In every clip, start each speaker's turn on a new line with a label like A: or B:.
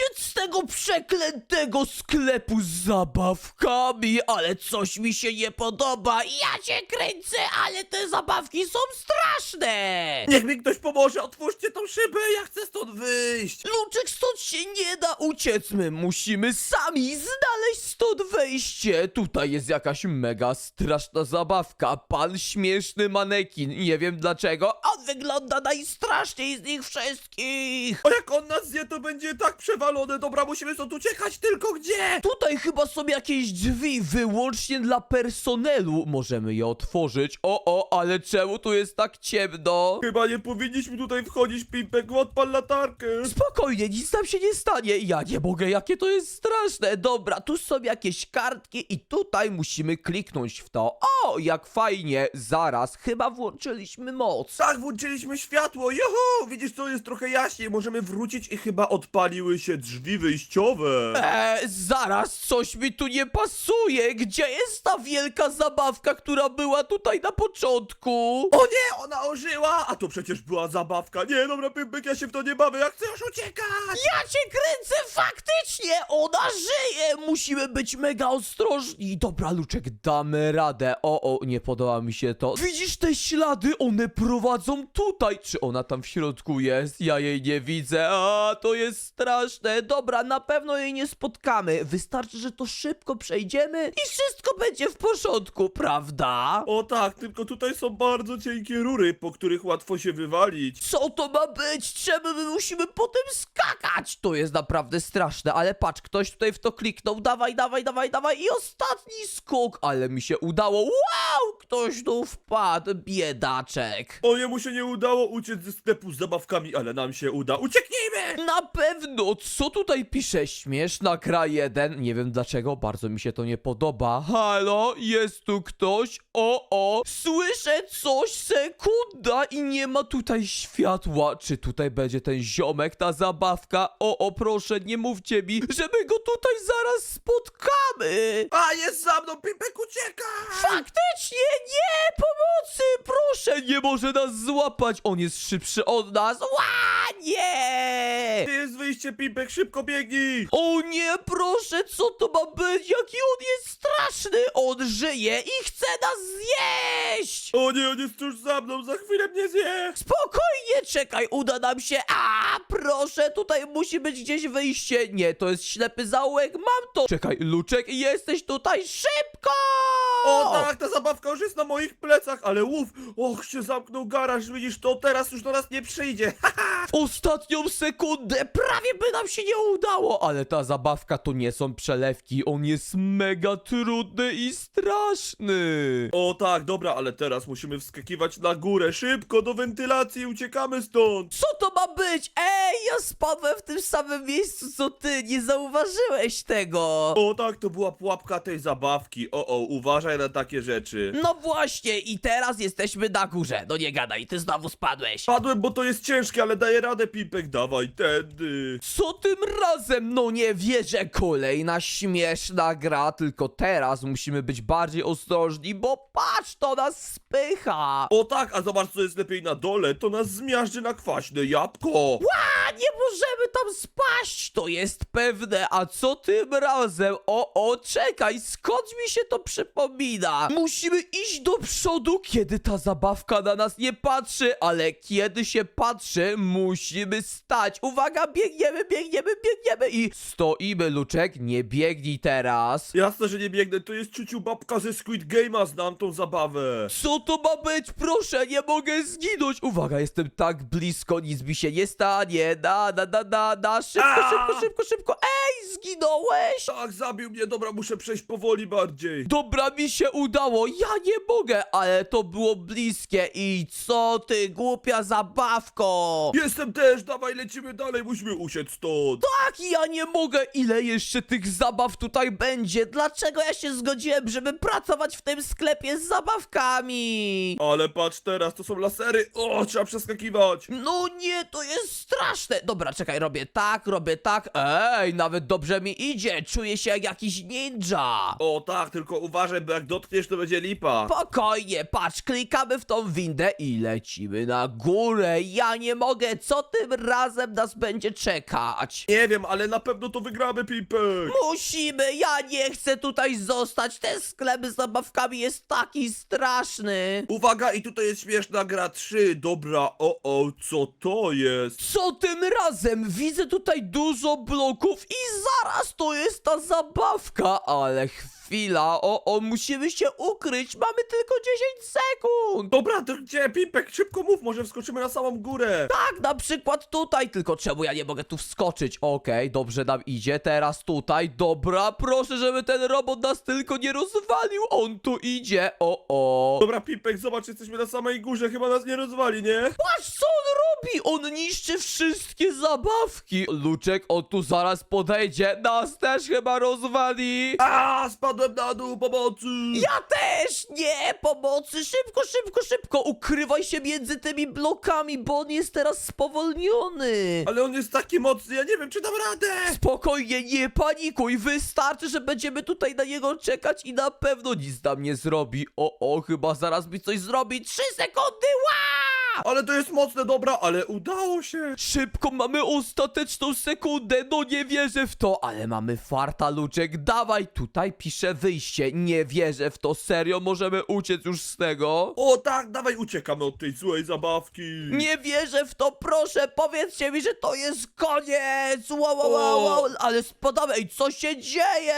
A: uciec z tego przeklętego sklepu z zabawkami, ale coś mi się nie podoba. Ja cię kręcę, ale te zabawki są straszne.
B: Niech mi ktoś pomoże, otwórzcie tą szybę, ja chcę stąd wyjść.
A: Luczek, stąd się nie da uciec. My musimy sami znaleźć stąd wejście. Tutaj jest jakaś mega straszna zabawka. Pan śmieszny manekin. Nie wiem dlaczego. On wygląda najstraszniej z nich wszystkich.
B: A jak on nas zje, to będzie tak przewalone. Dobra, musimy stąd uciekać, tylko gdzie?
A: Tutaj chyba są jakieś drzwi wyłącznie dla personelu. Możemy je otworzyć. O, o, ale czemu tu jest tak ciemno?
B: Chyba nie powinniśmy tutaj wchodzić, Pimpek, odpal latarkę.
A: Spokojnie, nic nam się nie stanie. Ja nie mogę, jakie to jest straszne. Dobra, tu są jakieś kartki i tutaj musimy kliknąć w to. O, jak fajnie. Zaraz, chyba włączyliśmy moc.
B: Tak, włączyliśmy światło, juhu! Widzisz, co jest trochę jaśniej, możemy wrócić i chyba odpaliły się drzwi wyjściowe.
A: Eee, zaraz, coś mi tu nie pasuje. Gdzie jest ta wielka zabawka, która była tutaj na początku?
B: O nie, ona ożyła! A to przecież była zabawka. Nie, dobra, Pimpek, ja się w to nie bawię, ja chcę już uciekać!
A: Ja cię kręcę, faktycznie! Ona żyje! Musimy być mega ostrożni. Dobra, Luczek, damy radę. O, o, nie podoba mi się to. Widzisz te ślady? One prowadzą tutaj. Czy ona tam w środku jest? Ja jej nie widzę. A, to jest straszne. Dobra, na pewno jej nie spotkamy. Wystarczy, że to szybko przejdziemy i wszystko będzie w porządku, prawda?
B: O tak, tylko tutaj są bardzo cienkie rury, po których łatwo się wywalić.
A: Co to ma być? Czemu my musimy po tym skakać? To jest naprawdę straszne, ale patrz, ktoś tutaj w to kliknął. Dawaj, dawaj, dawaj, dawaj. I ostatni skok, ale mi się udało. Wow, ktoś tu wpadł, biedaczek.
B: O, jemu się nie udało uciec ze sklepu z zabawkami, ale nam się uda. Ucieknijmy!
A: Na pewno, co tutaj pisze? Śmieszna gra jeden. Nie wiem dlaczego, bardzo mi się to nie podoba. Halo, jest tu ktoś? O, o, słyszę coś, sekunda i nie ma tutaj światła. Czy tutaj będzie ten ziomek, ta zabawka? O, o, proszę, nie mówcie mi, że my go tutaj zaraz spotkamy.
B: A, jest za mną, Pimpek, ucieka!
A: Faktycznie, nie, pomocy, proszę, nie może nas złapać. On jest szybszy od nas. Ła, nie.
B: Gdzie jest wyjście, Pimpek? Szybko biegnij!
A: O nie, proszę, co to ma być? Jaki on jest straszny! On żyje i chce nas zjeść!
B: O nie, on jest tuż za mną, za chwilę mnie zje!
A: Spokojnie, czekaj, uda nam się. A, proszę, tutaj musi być gdzieś wyjście. Nie, to jest ślepy zaułek, mam to. Czekaj, Luczek, jesteś tutaj szybko!
B: O tak, ta zabawka już jest na moich plecach, ale łów! Och, się zamknął garaż, widzisz, to teraz już do nas nie przyjdzie.
A: W ostatnią sekundę prawie by nam się nie udało, ale ta zabawka to nie są przelewki. On jest mega trudny i straszny.
B: O tak, dobra, ale teraz musimy wskakiwać na górę, szybko, do wentylacji, uciekamy stąd!
A: Co to ma być? Ej, ja spadłem w tym samym miejscu co ty, nie zauważyłeś tego.
B: O tak, to była pułapka tej zabawki, o o, uważaj na takie rzeczy.
A: No właśnie, i teraz jesteśmy na górze. No nie gadaj, ty znowu spadłeś.
B: Padłem, bo to jest ciężkie, ale daję radę, Pimpek, dawaj, tędy.
A: Co tym razem? No nie wierzę, kolejna śmieszna gra, tylko teraz musimy być bardziej ostrożni, bo patrz, to nas spycha.
B: O tak, a zobacz, co jest lepiej na dole, to nas zmiażdży na kwaśne jabłko.
A: A nie możemy tam spaść, to jest pewne. A co tym razem? O, o, czekaj, skąd mi się to przypomina? Musimy iść do przodu, kiedy ta zabawka na nas nie patrzy, ale kiedy się patrzy, musimy stać. Uwaga, biegniemy, biegniemy, biegniemy i stoimy, Luczek, nie biegnij teraz.
B: Jasne, że nie biegnę, to jest ciuciu babka ze Squid Game'a, znam tą zabawę.
A: Co to ma być? Proszę, nie mogę zginąć. Uwaga, jestem tak blisko, nic mi się nie stanie. Da, da, da, da, da. Szybko,
B: A!
A: szybko, szybko, szybko. Ej, zginąłeś?
B: Tak, zabił mnie, dobra, muszę przejść powoli bardziej.
A: Dobra, mi się udało. Ja nie mogę, ale to było bliskie. I co ty, głupia zabawko?
B: Jestem też, dawaj, lecimy dalej, musimy uciec stąd.
A: Tak, ja nie mogę. Ile jeszcze tych zabaw tutaj będzie? Dlaczego ja się zgodziłem, żeby pracować w tym sklepie z zabawkami?
B: Ale patrz teraz, to są lasery, o, trzeba przeskakiwać.
A: No nie, to jest straszne. Dobra, czekaj, robię tak, robię tak. Ej, nawet dobrze mi idzie. Czuję się jak jakiś ninja.
B: O tak, tylko uważaj, bo jak dotkniesz, to będzie lipa.
A: Spokojnie, patrz, klikamy w tą windę i lecimy na górę. Ja nie mogę, co tym razem nas będzie czekać?
B: Nie wiem, ale na pewno to wygramy, Pipek.
A: Musimy, ja nie chcę tutaj zostać. Ten sklep z zabawkami jest taki straszny.
B: Uwaga, i tutaj jest śmieszna gra 3. Dobra, o, o, co to jest?
A: Co tym razem? Widzę tutaj dużo bloków i zaraz to jest ta zabawka, ale chwila, o, o, musimy się ukryć, mamy tylko 10 sekund.
B: Dobra, to gdzie, Pipek? Szybko mów, może wskoczymy na samą górę.
A: Tak, na przykład tutaj, tylko czemu ja nie mogę tu wskoczyć? Okej, dobrze nam idzie, teraz tutaj, dobra, proszę, żeby ten robot nas tylko nie rozwalił, on tu idzie, o, o.
B: Dobra, Pipek, zobacz, jesteśmy na samej górze, chyba nas nie rozwali, nie?
A: Patrz, co on robi! On niszczy wszystkie zabawki! Luczek, on tu zaraz podejdzie, nas też chyba rozwali!
B: A, spadłem na dół, pomocy!
A: Ja też! Nie! Pomocy! Szybko, szybko, szybko! Ukrywaj się między tymi blokami, bo on jest teraz spowolniony!
B: Ale on jest taki mocny, ja nie wiem, czy dam radę!
A: Spokojnie, nie panikuj! Wystarczy, że będziemy tutaj na niego czekać i na pewno nic nam nie zrobi. O, o, chyba zaraz mi coś zrobi. Trzy sekundy! Ła!
B: Ale to jest mocne, dobra, ale udało się!
A: Szybko, mamy ostateczną sekundę, no nie wierzę w to, ale mamy farta, Luczek, dawaj, tutaj pisze wyjście, nie wierzę w to, serio, możemy uciec już z tego?
B: O tak, dawaj, uciekamy od tej złej zabawki!
A: Nie wierzę w to, proszę, powiedzcie mi, że to jest koniec, wow, wow, wow, wow. ale spadamy, ej, co się dzieje?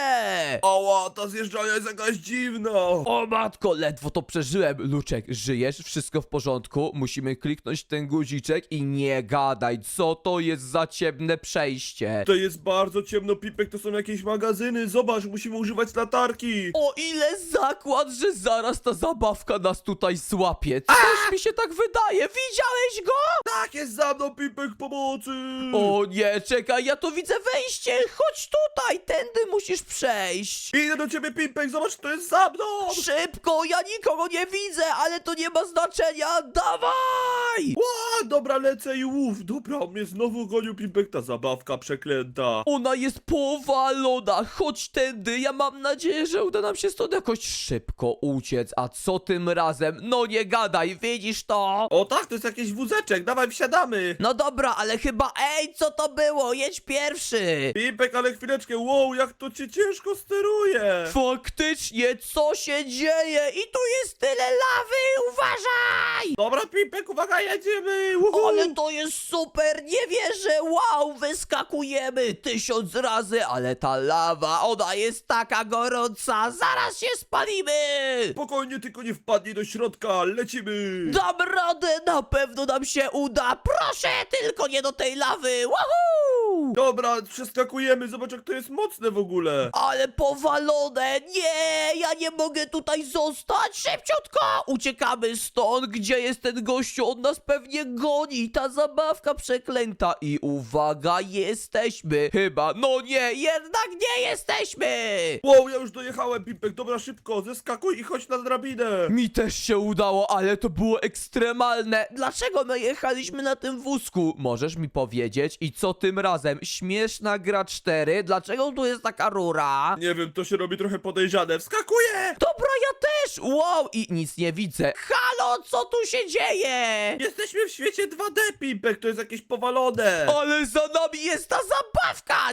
B: Ała, ta zjeżdżalnia jest jakaś dziwna!
A: O matko, ledwo to przeżyłem. Luczek, żyjesz? Wszystko w porządku? Musimy kliknąć ten guziczek i nie gadaj. Co to jest za ciemne przejście?
B: To jest bardzo ciemno, Pipek, to są jakieś magazyny, zobacz, musimy używać latarki!
A: O ile zakład, że zaraz ta zabawka nas tutaj złapie. Coś mi się tak wydaje. Widziałeś go?
B: Tak, jest za mną, Pipek, pomocy!
A: O nie, czekaj, ja tu widzę wejście. Chodź tutaj, tędy musisz przejść.
B: Idę do ciebie, Pipek, zobacz, to jest za mną!
A: Szybko, ja nikogo nie widzę, ale to nie ma znaczenia. Dawaj!
B: Ła, dobra, lecę i łów! Dobra, mnie znowu gonił, Pipek, ta zabawka przeklęta!
A: Ona jest powalona, chodź tędy, ja mam nadzieję, że uda nam się stąd jakoś szybko uciec, a co tym razem? No nie gadaj, widzisz to?
B: O tak, to jest jakiś wózeczek, dawaj, wsiadamy!
A: No dobra, ale chyba, ej, co to było? Jedź pierwszy!
B: Pipek, ale chwileczkę, wow, jak to cię ciężko steruje!
A: Faktycznie, co się dzieje? I tu jest tyle lawy, uważaj!
B: Dobra, Pipek, uwaga, jedziemy! Uhu.
A: Ale to jest super, nie wierzę, wow, wyskakujemy tysiąc razy, ale ta lawa, ona jest taka gorąca, zaraz się spalimy!
B: Spokojnie, tylko nie wpadnij do środka, lecimy!
A: Dam radę, na pewno nam się uda, proszę, tylko nie do tej lawy, wahoo!
B: Dobra, przeskakujemy, zobacz jak to jest mocne w ogóle!
A: Ale powalone, nie, ja nie mogę tutaj zostać, szybciutko, uciekamy stąd, gdzie jest ten gościu, on nas pewnie goni, ta zabawka przeklęta i uwaga, jesteśmy, chyba, no nie, jednak nie jesteśmy!
B: Wow, ja już dojechałem, Pipek, dobra, szybko, zeskakuj i chodź na drabinę!
A: Mi też się udało, ale to było ekstremalne. Dlaczego my jechaliśmy na tym wózku? Możesz mi powiedzieć? I co tym razem? Śmieszna gra 4? Dlaczego tu jest taka rura?
B: Nie wiem, to się robi trochę podejrzane, wskakuję!
A: Dobra, ja też! Wow! I nic nie widzę. Halo, co tu się dzieje?
B: Jesteśmy w świecie 2D, Pipek, to jest jakieś powalone!
A: Ale za nami jest ta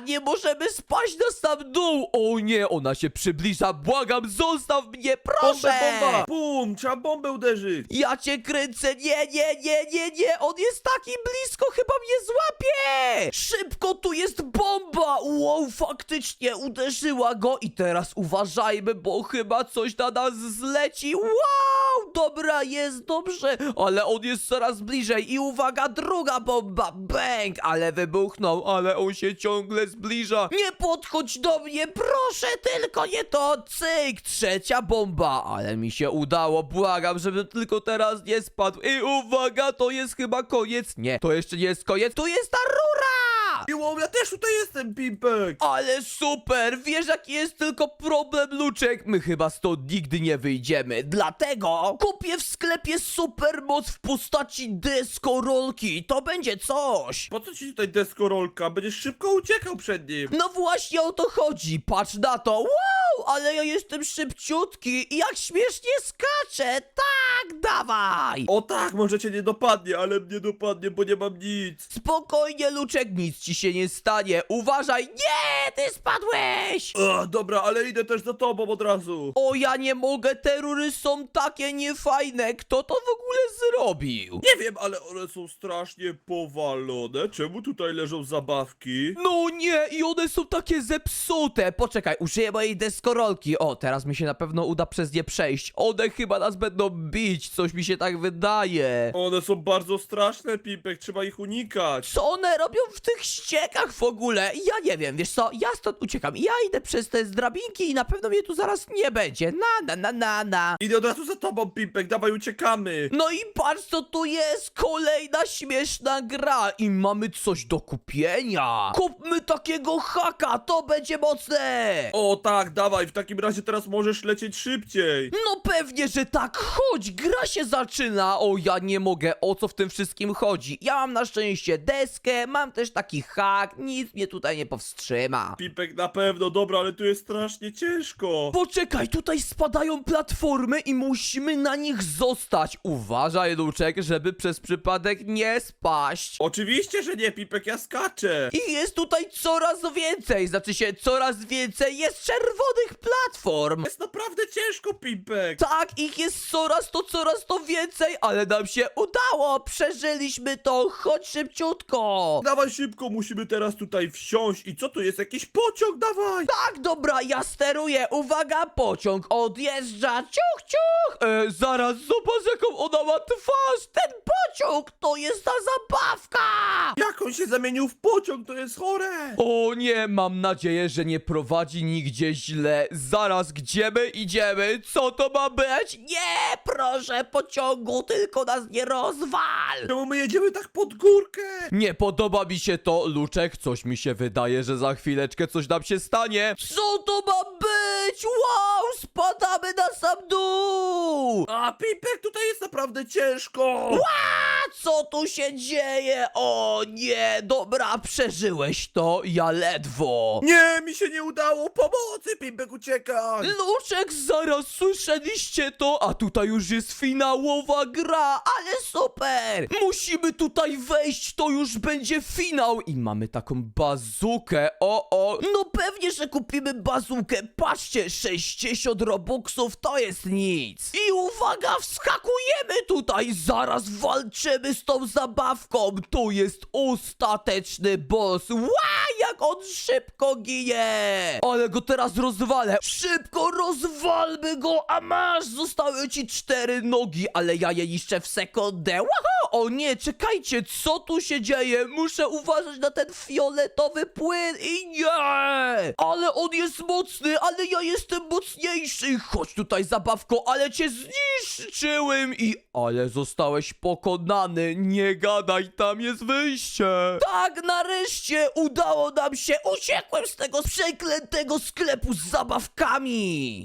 A: Nie możemy spaść na sam dół! O nie, ona się przybliża, błagam, zostaw mnie, proszę!
B: Bomba, bomba! Bum, trzeba bombę uderzyć!
A: Ja cię kręcę, nie, nie, nie, nie, nie, on jest taki blisko, chyba mnie złapie! Szybko, tu jest bomba! Wow, faktycznie uderzyła go i teraz uważajmy, bo chyba coś na nas zleci. Wow, dobra, jest dobrze, ale on jest coraz bliżej i uwaga, druga bomba, bang, ale wybuchnął, ale on się ciągle zbliża. Nie podchodź do mnie, proszę, tylko nie to, cyk, trzecia bomba, ale mi się udało, błagam, żebym tylko teraz nie spadł. I uwaga, to jest chyba koniec. Nie, to jeszcze nie jest koniec, tu jest ta rura!
B: I wow, ja też tutaj jestem, Pipek!
A: Ale super! Wiesz jaki jest tylko problem, Luczek? My chyba stąd nigdy nie wyjdziemy. Dlatego kupię w sklepie super moc w postaci deskorolki. To będzie coś.
B: Po co ci tutaj deskorolka? Będziesz szybko uciekał przed nim!
A: No właśnie o to chodzi. Patrz na to. Wow! ale ja jestem szybciutki i jak śmiesznie skaczę. Tak, dawaj.
B: O tak, może cię nie dopadnie, ale mnie dopadnie, bo nie mam nic.
A: Spokojnie, Luczek, nic ci się nie stanie. Uważaj. Nie, ty spadłeś.
B: Dobra, ale idę też za tobą od razu.
A: O, ja nie mogę, te rury są takie niefajne. Kto to w ogóle zrobił?
B: Nie wiem, ale one są strasznie powalone. Czemu tutaj leżą zabawki?
A: No nie, i one są takie zepsute. Poczekaj, użyję mojej deskorolki. O, teraz mi się na pewno uda przez nie przejść. One chyba nas będą bić, coś mi się tak wydaje.
B: One są bardzo straszne, Pipek, trzeba ich unikać.
A: Co one robią w tych ściekach w ogóle? Ja nie wiem, wiesz co, ja stąd uciekam. Ja idę przez te drabinki i na pewno mnie tu zaraz nie będzie. Na, na, na, na, na.
B: Idę od razu za tobą, Pipek, dawaj uciekamy.
A: No i patrz co tu jest, kolejna śmieszna gra i mamy coś do kupienia. Kupmy takiego haka, to będzie mocne.
B: O tak, dawaj, w takim razie teraz możesz lecieć szybciej.
A: No pewnie, że tak, chodź, gra się zaczyna. O, ja nie mogę, o co w tym wszystkim chodzi? Ja mam na szczęście deskę, mam też taki hak, nic mnie tutaj nie powstrzyma.
B: Pipek, na pewno, dobra, ale tu jest strasznie ciężko.
A: Poczekaj, tutaj spadają platformy i musimy na nich zostać. Uważaj, Luczek, żeby przez przypadek nie spaść.
B: Oczywiście, że nie, Pipek, ja skaczę.
A: I jest tutaj coraz więcej, znaczy się coraz więcej jest czerwonych platform.
B: Jest naprawdę ciężko, Pipek.
A: Tak, ich jest coraz to, coraz to więcej, ale nam się udało, przeżyliśmy to, chodź szybciutko.
B: Dawaj szybko, musimy teraz tutaj wsiąść. I co tu jest? Jakiś pociąg, dawaj.
A: Tak, dobra, ja steruję, uwaga, pociąg odjeżdża, ciuch, ciuch. E, zaraz, zobacz jaką ona ma twarz, ten pociąg to jest ta zabawka.
B: Jak on się zamienił w pociąg, to jest chore.
A: O nie, mam nadzieję, że nie prowadzi nigdzie źle. Zaraz, gdzie my idziemy? Co to ma być? Nie, proszę, pociągu, tylko nas nie rozwal!
B: Czemu my jedziemy tak pod górkę?
A: Nie podoba mi się to, Luczek. Coś mi się wydaje, że za chwileczkę coś nam się stanie. Co to ma być? Wow, spadamy na sam dół!
B: A, Pipek, tutaj jest naprawdę ciężko.
A: A co tu się dzieje? O nie, dobra, przeżyłeś to, ja ledwo.
B: Nie, mi się nie udało. Pomocy, Pipek, uciekaj.
A: Luczek, zaraz słyszeliście to, a tutaj już jest finałowa gra, ale super! Musimy tutaj wejść, to już będzie finał i mamy taką bazukę, o o, no pewnie, że kupimy bazukę, patrzcie, 60 robuxów to jest nic. I uwaga, wskakujemy tutaj, zaraz walczymy z tą zabawką, to jest ostateczny boss, Ła, jak on szybko ginie! Ale go teraz rozwalę, szybko rozwalmy go, a masz, zostały ci cztery nogi, ale ja je niszczę w sekundę, Łaha! O nie, czekajcie, co tu się dzieje? Muszę uważać na ten fioletowy płyn i nie! Ale on jest mocny, ale ja jestem mocniejszy. Chodź tutaj, zabawko, ale cię zniszczyłem i... Ale zostałeś pokonany, nie gadaj, tam jest wyjście. Tak, nareszcie udało nam się, uciekłem z tego przeklętego sklepu z zabawkami.